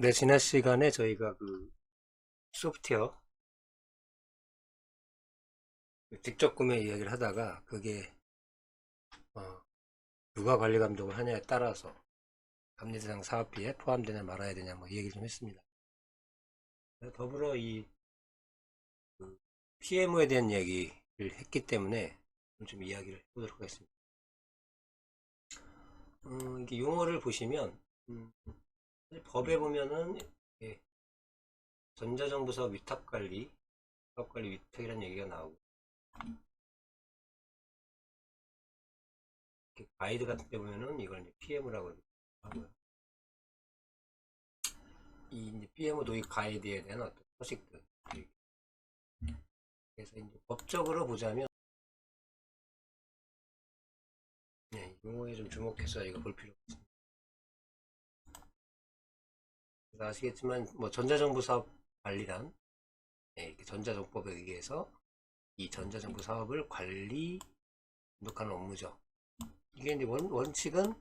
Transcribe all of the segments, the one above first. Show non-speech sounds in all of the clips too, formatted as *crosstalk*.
네, 지난 시간에 저희가 그 소프트웨어 직접 구매 이야기를 하다가 그게 어, 누가 관리 감독을 하냐에 따라서 감리대상 사업비에 포함되냐 말아야 되냐 뭐이 얘기를 좀 했습니다. 더불어 이 그 PMO에 대한 얘기를 했기 때문에 좀 이야기를 해보도록 하겠습니다. 음, 이게 용어를 보시면 음, 법에 보면은 예, 전자정부 사업 위탁관리, 사업관리 위탁이라는 얘기가 나오고 가이드 같은 데 보면은 이걸 이제 PM이라고 하고요. 이 이제 PM 도입 가이드에 대한 어떤 소식들. 그래서 이제 법적으로 보자면 네, 용어에 좀 주목해서 이거 볼 필요가 있습니다. 아시겠지만 뭐 전자정부 사업 관리란 네, 이렇게 전자정법에 의해서 이 전자정부 사업을 관리 감독하는 업무죠. 이게 이제 원, 원칙은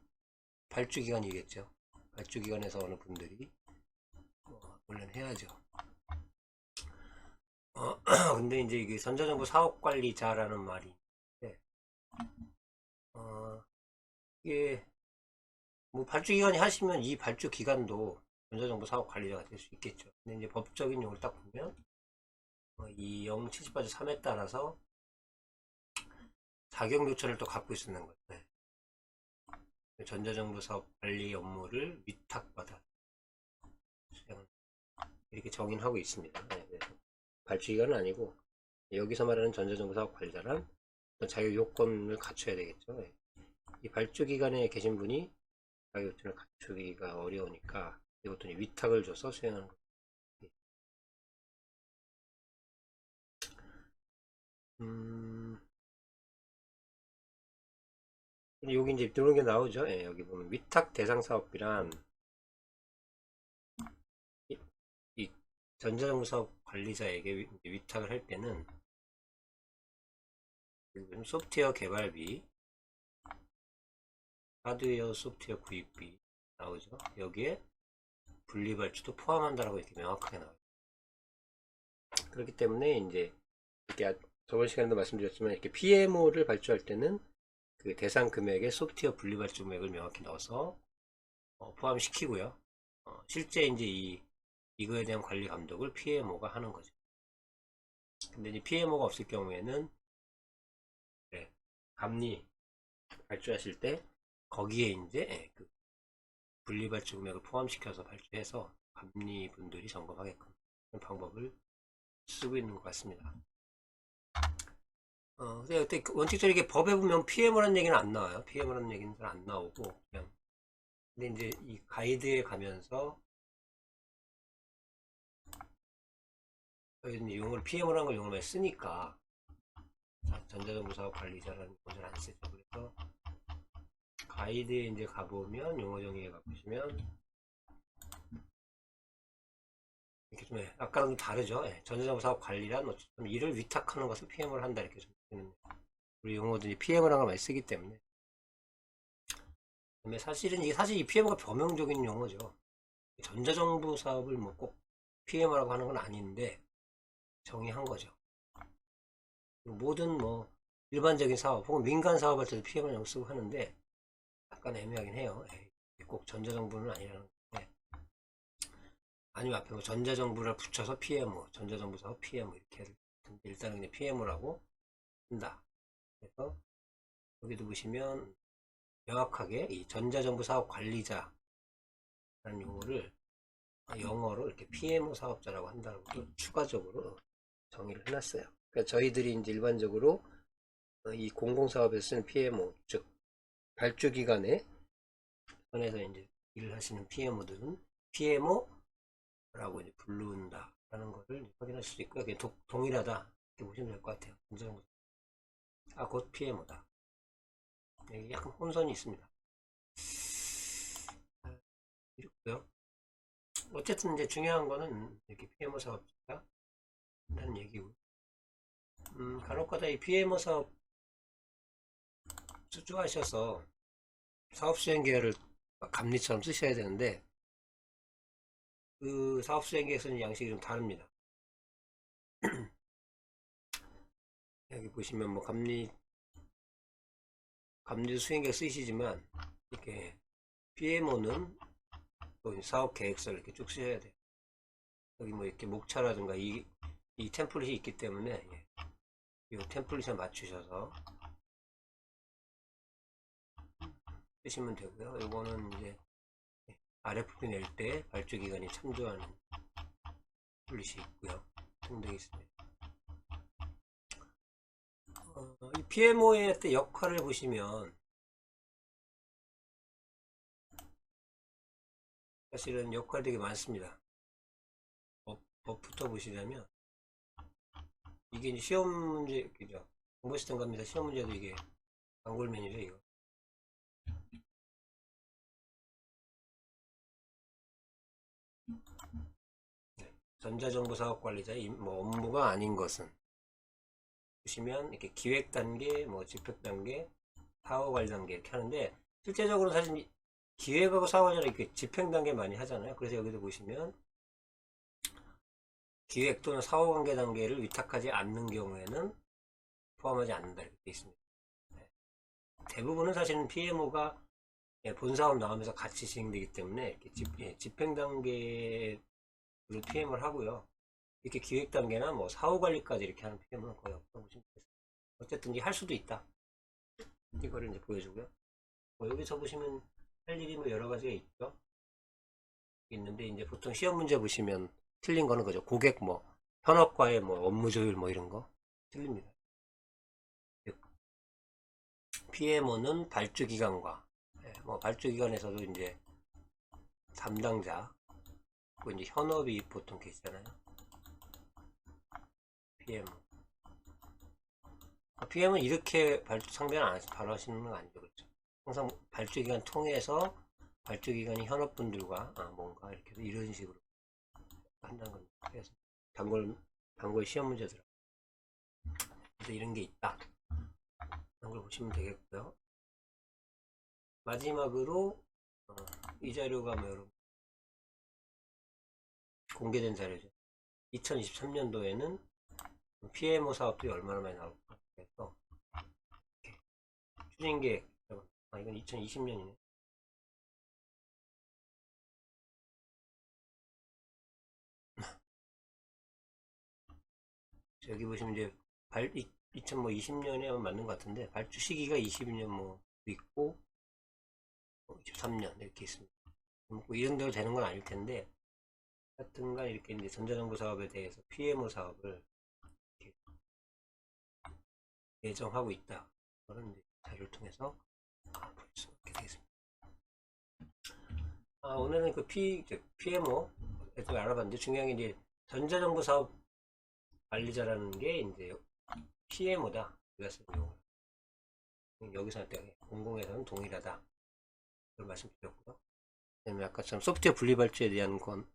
발주기관이겠죠. 발주기관에서 어느 분들이 어, 물론 해야죠. 어, *clears throat* 근데 이제 이게 전자정부 사업관리자라는 말이 있는데, 어, 이게 뭐 발주기관이 하시면 이 발주기관도 전자정부 사업 관리자가 될 수 있겠죠. 근데 이제 법적인 용어를 딱 보면 어, 이 078조 3에 따라서 자격 요건을 또 갖고 있는 거예요. 네. 전자정부 사업 관리 업무를 위탁받아 수행한 이렇게 정의하고 있습니다. 네, 네. 발주기관은 아니고 여기서 말하는 전자정부 사업 관리자란 자격 요건을 갖춰야 되겠죠. 네. 이 발주기관에 계신 분이 자격 요건을 갖추기가 어려우니까 이것도 위탁을 줘서 수행하는 거. 음, 여기 이제 이런 게 나오죠. 예, 여기 보면 위탁 대상 사업비란 전자정부 사업 관리자에게 위- 위탁을 할 때는 소프트웨어 개발비, 하드웨어 소프트웨어 구입비 나오죠. 여기에 분리발주도 포함한다라고 이렇게 명확하게 나와요. 그렇기 때문에 이제 이렇게 아- 저번 시간에도 말씀드렸지만 이렇게 PMO를 발주할 때는 그 대상 금액에 소프트웨어 분리발주 금액을 명확히 넣어서 어, 포함시키고요. 어, 실제 이제 이 이거에 대한 관리 감독을 PMO가 하는 거죠. 근데 이제 PMO가 없을 경우에는 네, 감리 발주하실 때 거기에 이제 예, 그 분리발주 금액을 포함시켜서 발주해서 감리 분들이 점검하게끔 하는 방법을 쓰고 있는 것 같습니다. 어, 근데 그때 원칙적으로 이게 법에 보면 PM이라는 얘기는 안 나와요. PM이라는 얘기는 잘 안 나오고, 그냥. 근데 이제 이 가이드에 가면서, 여기 용어를 PM이라는 걸 용어를 쓰니까, 자, 전자정부 사업 관리자라는 것을 안 쓰죠. 그래서, 가이드에 이제 가보면, 용어 정의에 가보시면, 이렇게 좀, 예, 아까랑 좀 다르죠. 예, 전자정부 사업 관리란 어쨌든 일을 위탁하는 것을 PM을 한다. 이렇게 좀 되는 우리 용어들이 PM을 한걸 많이 쓰기 때문에. 근데 사실은 이게 사실 이 PM가 범용적인 용어죠. 전자정부 사업을 뭐 꼭 PM이라고 하는 건 아닌데 정의한 거죠. 모든 뭐 일반적인 사업 혹은 민간 사업할 때도 PM을 영 쓰고 하는데 약간 애매하긴 해요. 에이, 꼭 전자정부는 아니라는 건데 아니면 앞에 뭐 전자정부를 붙여서 PMO, 전자정부 사업 PMO 이렇게 해도 일단은 그냥 PMO라고 한다. 그래서 여기도 보시면 명확하게 이 전자정부 사업 관리자라는 용어를 영어로 이렇게 PMO 사업자라고 한다고 또 추가적으로 정의를 해놨어요. 그러니까 저희들이 이제 일반적으로 어, 이 공공사업에서 쓰는 PMO, 즉 발주기관에 선에서 이제 일을 하시는 PMO들은 PMO라고 이제 부른다라는 것을 확인하실 수 있고요. 도- 동일하다 이렇게 보시면 될 것 같아요. 전자정부 아, 곧 PMO다. 여기 약간 혼선이 있습니다. 아, 이렇고요. 어쨌든 이제 중요한 거는 이렇게 PMO 사업자가 한다는 얘기고. 음, 간혹가다 이 PMO 사업 수주하셔서 사업 수행 계획을 감리처럼 쓰셔야 되는데 그 사업 수행 계획서는 양식이 좀 다릅니다. *clears throat* 여기 보시면 뭐 감리 감리 수행 계획 쓰시지만 이렇게 PMO는 또 사업 계획서를 이렇게 쭉 쓰셔야 돼요. 여기 뭐 이렇게 목차라든가 이, 이 템플릿이 있기 때문에 예. 이 템플릿에 맞추셔서 쓰시면 되고요. 이거는 이제 RFP 낼 때 발주 기관이 참조하는 템플릿이 있고요. 등등이 있습니다. 어, 이 PMO의 역할을 보시면 사실은 역할 되게 많습니다. 법, 법부터 보시자면 이게 시험 문제, 그죠? 시스템 갑니다. 시험 문제도 이게 단골면이죠, 이거. 전자정보사업관리자 의 뭐 업무가 아닌 것은 보시면 이렇게 기획 단계, 뭐 집행 단계, 사업 관리 단계 이렇게 하는데 실제적으로 사실 이 기획하고 사업 관리는 이렇게 집행 단계 많이 하잖아요. 그래서 여기도 보시면 기획 또는 사업 관계 단계를 위탁하지 않는 경우에는 포함하지 않는다 이렇게 돼 있습니다. 네. 대부분은 사실은 PMO가 본 사업 나오면서 같이 진행되기 때문에 집, 예, 집행 단계 로 PM을 하고요. 이렇게 기획 단계나 뭐 사후 관리까지 이렇게 하는 PM은 거의 없다고 보시면 되겠습니다. 어쨌든 이제 할 수도 있다. 이거를 이제 보여주고요. 뭐 여기서 보시면 할 일이 뭐 여러 가지가 있죠. 있는데 이제 보통 시험 문제 보시면 틀린 거는 그죠. 고객 뭐 현업과의 뭐 업무 조율 뭐 이런 거 틀립니다. PMO는 발주 기관과 예, 뭐 발주 기관에서도 이제 담당자 그 이제 현업이 보통 계시잖아요. PM. PM은 이렇게 발주 상대는 안, 바로 하시는 건 아니죠. 그렇죠? 항상 발주 기관 통해서 발주 기관이 현업분들과 아, 뭔가 이렇게 이런 식으로 한다는 겁니다. 그래서 단골, 단골 시험 문제들. 그래서 이런 게 있다. 그런 걸 보시면 되겠고요. 마지막으로 어, 이 자료가 뭐 여러분 공개된 자료죠. 2023년도에는 PMO 사업들이 얼마나 많이 나올까 해서 이렇게 추진계획 아 이건 2020년이네 *laughs* 여기 보시면 이제 발 2020년에 아마 맞는 것 같은데 발주 시기가 22년 뭐 있고 23년 이렇게 있습니다. 뭐이 정도로 되는 건 아닐 텐데 하여튼간 이렇게 이제 전자정보 사업에 대해서 PMO 사업을 예정하고 있다. 그런 자료를 통해서 볼 수 있게 되겠습니다. 아, 오늘은 그 P, PMO에 좀 알아봤는데 중요한 게 이제 전자정보 사업 관리자라는 게 이제 PMO다. 우리가. 여기서 할 때 공공에서는 동일하다. 그걸 말씀드렸고요. 그다음에 아까처럼 소프트웨어 분리 발주에 대한 건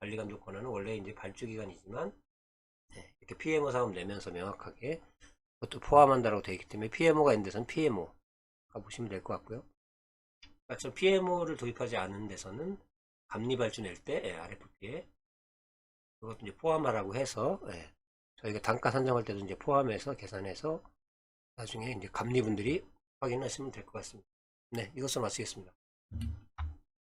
관리 감독 권한은 원래 이제 발주 기관이지만 네, 이렇게 PMO 사업 내면서 명확하게 그것도 포함한다라고 되어 있기 때문에 PMO가 있는 데서는 PMO가 보시면 될 것 같고요. 아까처럼 PMO를 도입하지 않은 데서는 감리 발주 낼때 RFP에 그것도 이제 포함하라고 해서 예, 저희가 단가 산정할 때도 이제 포함해서 계산해서 나중에 이제 감리분들이 확인하시면 될 것 같습니다. 네, 이것으로 마치겠습니다.